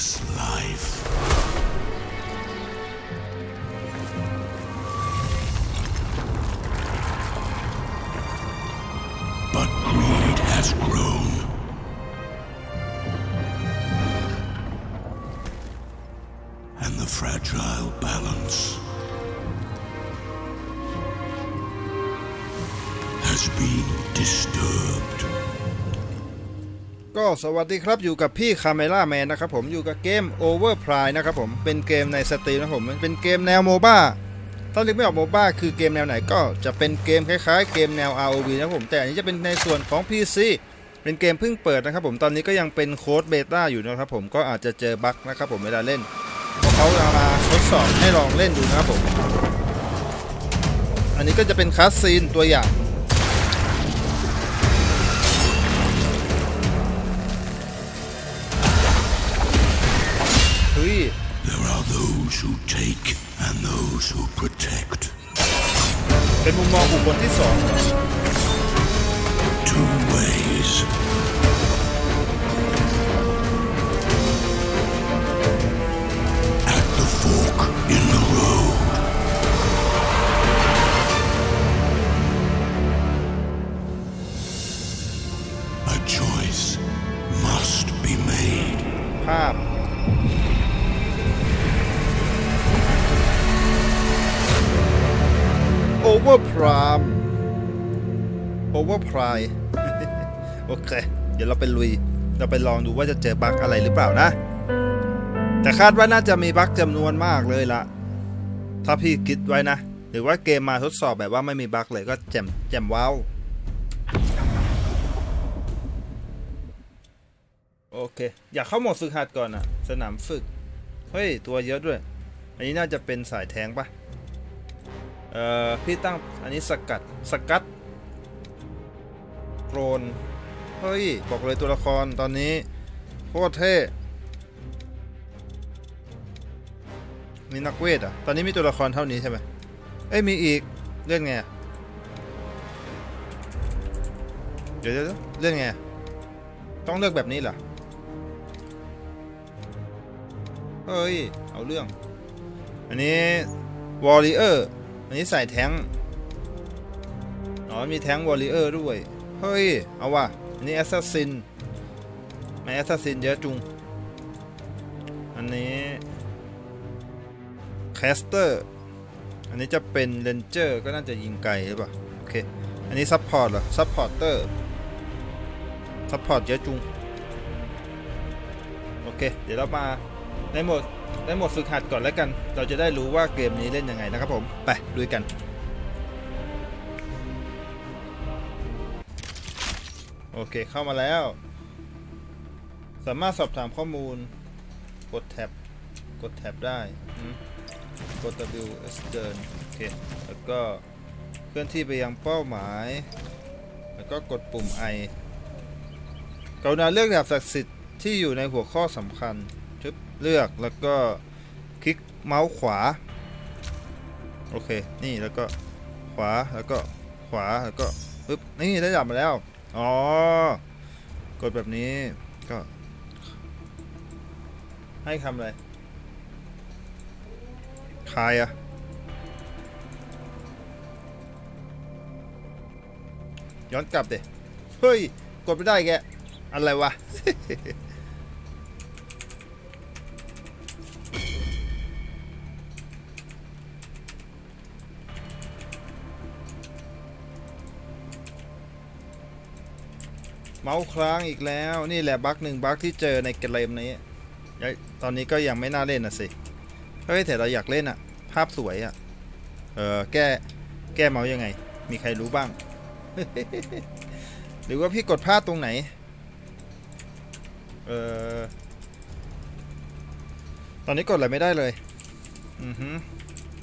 endless life. But greed has grown. And the fragile balance ก็สวัสดีครับอยู่กับพี่คาเมล่าแมนนะครับผมอยู่กับเกม Overprime นะครับผมเป็นเกมในสตรีมนะผมเป็นเกมแนวโมบ้าถ้าเรียกไม่ออกโมบ้าคือเกมแนวไหนก็จะเป็นเกมคล้ายๆ เกมแนว ROV นะผมแต่อันนี้จะเป็นในส่วนของ PC เป็นเกมเพิ่งเปิดนะครับผมตอนนี้ก็ยังเป็นโค้ดเบต้าอยู่นะครับผมก็อาจจะเจอบั๊กนะครับผมเวลาเล่นเพราะเขาเอามาทดสอบให้ลองเล่นดูนะครับผม อันนี้ก็จะเป็นคัสซีนตัวอย่าง There are those who take and those who protect. เป็นมุมมองบุคคลที่สอง Two ways. At the fork in the road. A choice must be made. ภาพ Overprime Overprime โอเค เดี๋ยวเราไปลุย เราไปลองดูว่าจะเจอบั๊กอะไรหรือเปล่านะ แต่คาดว่าน่าจะมีบั๊กจำนวนมากเลยละถ้าพี่คิดไว้นะ หรือว่าเกมมาทดสอบแบบว่าไม่มีบั๊กเลยก็แจ่มแจ่มว้าว โอเค อยากเข้าหมดฝึกหัดก่อนอะสนามฝึก เฮ้ย ตัวเยอะด้วย อันนี้น่าจะเป็นสายแทงปะ เอ่อพี่ตั้งอันนี้สกัดสกัดโกรนเฮ้ย บอกเลยตัวละครตอนนี้โคตรเท่มีนักเวทอะ ตอนนี้มีตัวละครเท่านี้ใช่ไหมเอ้ยมีอีกเล่นไง เดี๋ยวเดี๋ยวเล่นไง ต้องเลือกแบบนี้เหรอ เฮ้ย เอาเรื่อง อันนี้วอลเลเยอร์ อันนี้ใส่แท้งอ๋อ มีแท้งวอลเลเยอร์ด้วย เฮ้ย เอาว่ะ อันนี้แอสซัสซินไม่แอสซัสซินเยอะจุง อันนี้แคสเตอร์ อันนี้จะเป็นเรนเจอร์ก็น่าจะยิงไกลหรือเปล่า โอเค อันนี้ซัพพอร์ตเหรอ ซัพพอร์เตอร์ ซัพพอร์ตเยอะจุง โอเค เดี๋ยวเรามาในโหมด ในโหมดฝึกหัดก่อนแล้วกัน เราจะได้รู้ว่าเกมนี้เล่นยังไงนะครับผม ไปดูกัน โอเคเข้ามาแล้ว สามารถสอบถามข้อมูล กดแท็บ กดแท็บได้ กด W S เดินโอเค แล้วก็เคลื่อนที่ไปยังเป้าหมาย แล้วก็กดปุ่ม I กรุณาเลือกดาบศักดิ์สิทธิ์ที่อยู่ในหัวข้อสำคัญ เลือกแล้วก็คลิกเมาส์ขวา โอเค นี่แล้วก็ขวาแล้วก็ขวาแล้วก็ปึ๊บนี่ได้ดาบมาแล้ว อ๋อ กดแบบนี้ก็ ให้ทำอะไรคายอะย้อนกลับเดเฮ้ย กดไม่ได้แก อะไรวะ เมาส์ค้างอีกแล้วนี่แหละบั๊กหนึ่งบั๊กที่เจอในเกมนี้ตอนนี้ก็ยังไม่น่าเล่นนะสิเฮ้ยแต่เราอยากเล่นอะภาพสวยอะเออแก้แก้เมาส์ยังไง มีใครรู้บ้าง หรือว่าพี่กดพลาดตรงไหนเออตอนนี้กดอะไรไม่ได้เลยอือฮึ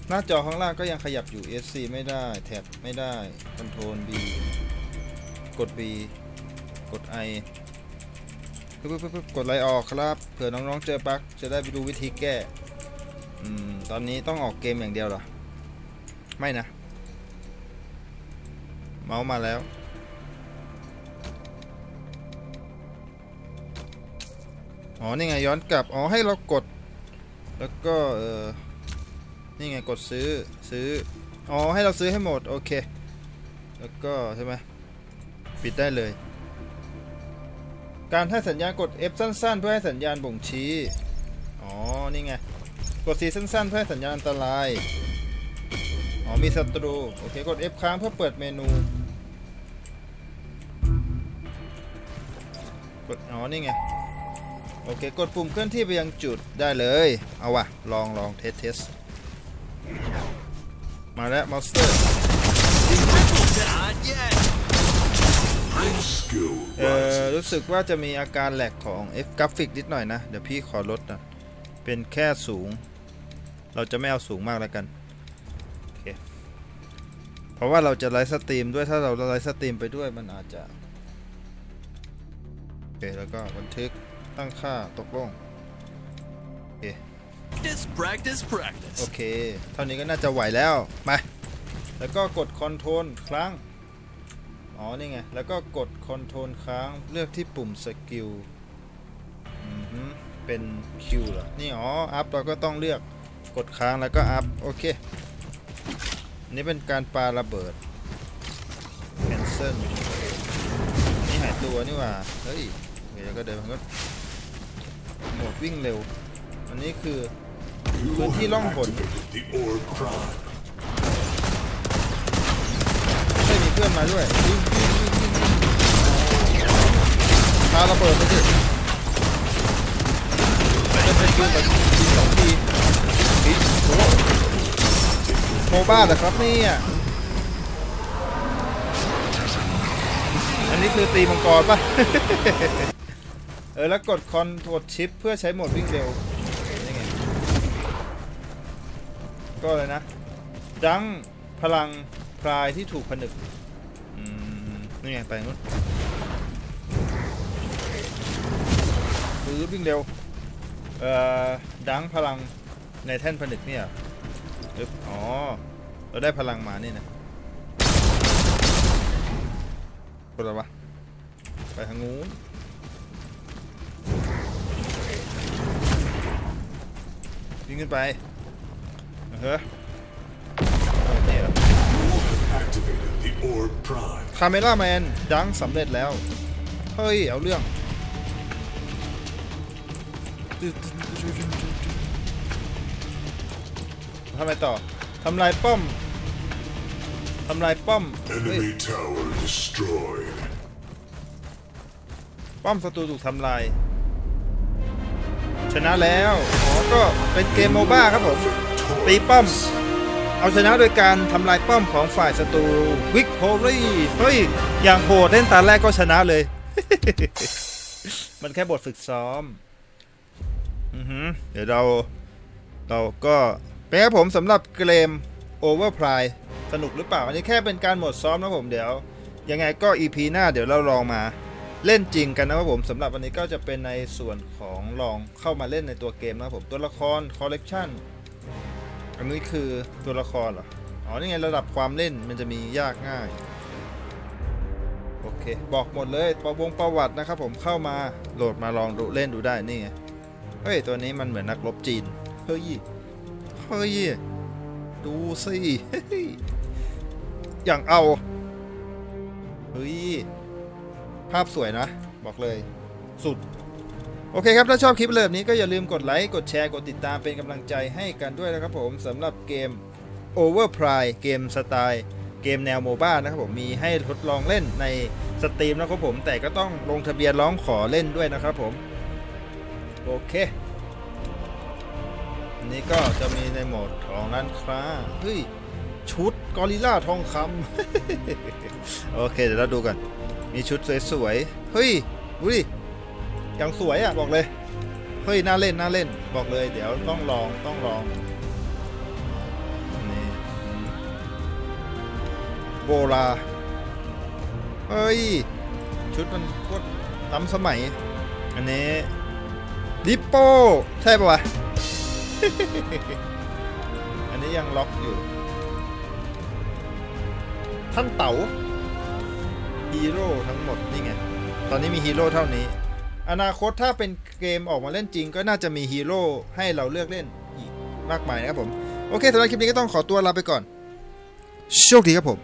หน้าจอข้างล่างก็ยังขยับอยู่ SC ไม่ได้แท็บไม่ได้คอนโทรล B กด B กด I ปึ๊บปึ๊บปึ๊บกดไลออกครับ เผื่อน้องๆเจอปลั๊กจะได้ไปดูวิธีแก้ อืม ตอนนี้ต้องออกเกมอย่างเดียวเหรอ ไม่นะ เมาส์มาแล้ว อ๋อ นี่ไงย้อนกลับ อ๋อ ให้เรากด แล้วก็ เออนี่ไงกดซื้อ ซื้อ อ๋อ ให้เราซื้อให้หมด โอเค แล้วก็ใช่ไหม ปิดได้เลย การให้สัญญาณกด F สั้นๆ เพื่อให้สัญญาณบ่งชี้ อ๋อ นี่ไง กด C สั้นๆ เพื่อให้สัญญาณอันตราย อ๋อ มีศัตรู โอเค กด F ค้างเพื่อเปิดเมนู กด อ๋อ นี่ไง โอเค กดปุ่มเคลื่อนที่ไปยังจุดได้เลย เอาวะ ลองลองเทสเทส มาแล้วมอนสเตอร์ รู้สึกว่าจะมีอาการแหลกของ F กราฟิกนิดหน่อยนะ เดี๋ยวพี่ขอลดนะเป็นแค่สูง เราจะไม่เอาสูงมากแล้วกันโอเคเพราะว่าเราจะไลฟ์สตรีมด้วยถ้าเราไลฟ์สตรีมไปด้วยมันอาจจะโอเคแล้วก็บันทึกตั้งค่าตกลง Practice, practice, โอ practice. เค เท่านี้ก็น่าจะไหวแล้ว มา แล้วก็กดคอนโทรลครั้ง อ๋อ นี่ไง แล้วก็กดคอนโทรลค้างเลือกที่ปุ่มสกิลเป็นคิวเหรอ นี่ อ๋อ อัพเราก็ต้องเลือกกดค้างแล้วก็อัพ โอเคอันนี้เป็นการปาระเบิดแคนเซิลนี่หายตัวนี่ว่า เฮ้ยอเคแล้วก็เดินมันก็หมดวิ่งเร็ว อันนี้คือพื้นที่ล่องหน activated the orb prime. ไม่มีเพื่อนมาด้วยวิ่งวิ่งวิ่งวิ่งวิ่งปาระเบิดไปสิจะเป็นคิวแบบทีสองทีอีโอ้โหโมบ้าเหรอครับเนี่ยอันนี้คือตีมังกรป่ะ เออ แล้วกดคอนกดชิปเพื่อใช้โหมดวิ่งเร็วนี่ไงก็เลยนะ ดังพลังพรายที่ถูกผนึก นี่ไงไปนู้นปื้วิ่งเร็ว เอ่อ ดังพลังในแท่นผนึกเนี่ยอึ๊บอ๋อ เราได้พลังมานี่นะกดอะไรวะ ไปทางนู้นวิ่งขึ้นไปเฮ้ยนี่เหร คาเมล่าแมนดังสำเร็จแล้ว เฮ้ย เอาเรื่อง ทำไมต่อ ทำลายป้อม ทำลายป้อมเฮ้ย Enemy tower destroyed. ป้อมศัตรูถูกทำลาย ชนะแล้ว อ๋อ ก็เป็นเกมโมบ้าครับผม ตีป้อม เอาชนะโดยการทำลายป้อมของฝ่ายศัตรูวิกโ o รี่เฮ้ย อย่างโหดเล่นตาแรกก็ชนะเลย มันแค่บทฝึกซ้อมอือหือเดี๋ยวเรา เราก็เป็นครับผมสำหรับเกม Overpride สนุกหรือเปล่า อันนี้แค่เป็นการหมดซ้อมนะผมเดี๋ยว ยังไงก็ EP หน้าเดี๋ยวเราลองมาเล่นจริงกันนะครับผมสำหรับวันนี้ก็จะเป็นในส่วนของลองเข้ามาเล่นในตัวเกมนะครับผมตัวละครคอลเลกชัน อันนี้คือตัวละครเหรอ อ๋อ นี่ไงระดับความเล่นมันจะมียากง่าย โอเค บอกหมดเลยประวงประวัตินะครับผมเข้ามาโหลดมาลองดูเล่นดูได้นี่ไง เฮ้ย ตัวนี้มันเหมือนนักรบจีน เฮ้ย เฮ้ย ดูสิอย่างเอา เฮ้ย ภาพสวยนะ บอกเลย สุด โอเคครับ ถ้าชอบคลิปแบบนี้ก็อย่าลืมกดไลค์ กดแชร์ กดติดตามเป็นกำลังใจให้กันด้วยนะครับผมสำหรับเกม Overpride เกมสไตล์เกมแนวโมบ้านะครับผมมีให้ทดลองเล่นในสตรีมนะครับผม แต่ก็ต้องลงทะเบียนร้องขอเล่นด้วยนะครับผม โอเค อันนี้ก็จะมีในโหมดของร้านค้าเฮ้ย ชุดกอริลล่าทองคำโอเค เดี๋ยวเราดูกัน มีชุดสวยๆ เฮ้ย ดูดิ ยังสวยอะบอกเลย เฮ้ยน่าเล่นน่าเล่นบอกเลย เดี๋ยวต้องลองต้องลองนี่โบราเฮ้ย ชุดมันโคตรล้ำสมัย อันนี้ดิปโป้ใช่ปะวะ อันนี้ยังล็อกอยู่ ท่านเต๋าฮีโร่ทั้งหมด นี่ไง ตอนนี้มีฮีโร่เท่านี้ อนาคตถ้าเป็นเกมออกมาเล่นจริง ก็น่าจะมีฮีโร่ให้เราเลือกเล่นอีกมากมายนะครับผม โอเคสำหรับคลิปนี้ก็ต้องขอตัวลาไปก่อน โชคดีครับผม